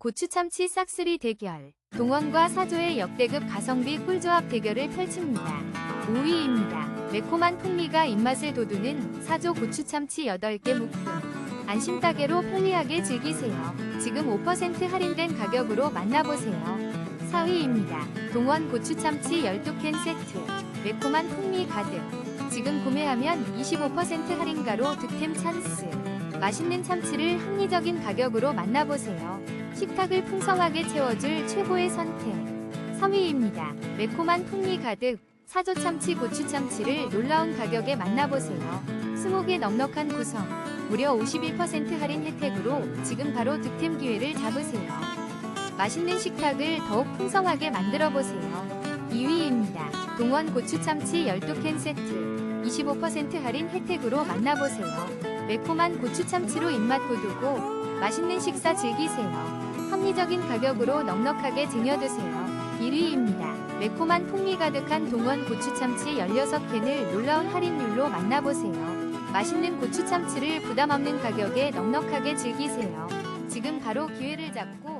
고추참치 싹쓸이 대결. 동원과 사조의 역대급 가성비 꿀조합 대결을 펼칩니다. 5위입니다. 매콤한 풍미가 입맛을 돋우는 사조 고추참치 8개 묶음. 안심 따개로 편리하게 즐기세요. 지금 5% 할인된 가격으로 만나보세요. 4위입니다. 동원 고추참치 12캔 세트. 매콤한 풍미 가득. 지금 구매하면 25% 할인가로 득템 찬스. 맛있는 참치를 합리적인 가격으로 만나보세요. 식탁을 풍성하게 채워줄 최고의 선택. 3위입니다. 매콤한 풍미 가득 사조 참치 고추 참치를 놀라운 가격에 만나보세요. 20개 넉넉한 구성, 무려 51% 할인 혜택으로 지금 바로 득템 기회를 잡으세요. 맛있는 식탁을 더욱 풍성하게 만들어 보세요. 2위입니다. 동원 고추 참치 12캔 세트 25% 할인 혜택으로 만나보세요. 매콤한 고추 참치로 입맛 돋우고 맛있는 식사 즐기세요. 합리적인 가격으로 넉넉하게 쟁여두세요. 1위입니다. 매콤한 풍미 가득한 동원 고추참치 16캔을 놀라운 할인율로 만나보세요. 맛있는 고추참치를 부담 없는 가격에 넉넉하게 즐기세요. 지금 바로 기회를 잡고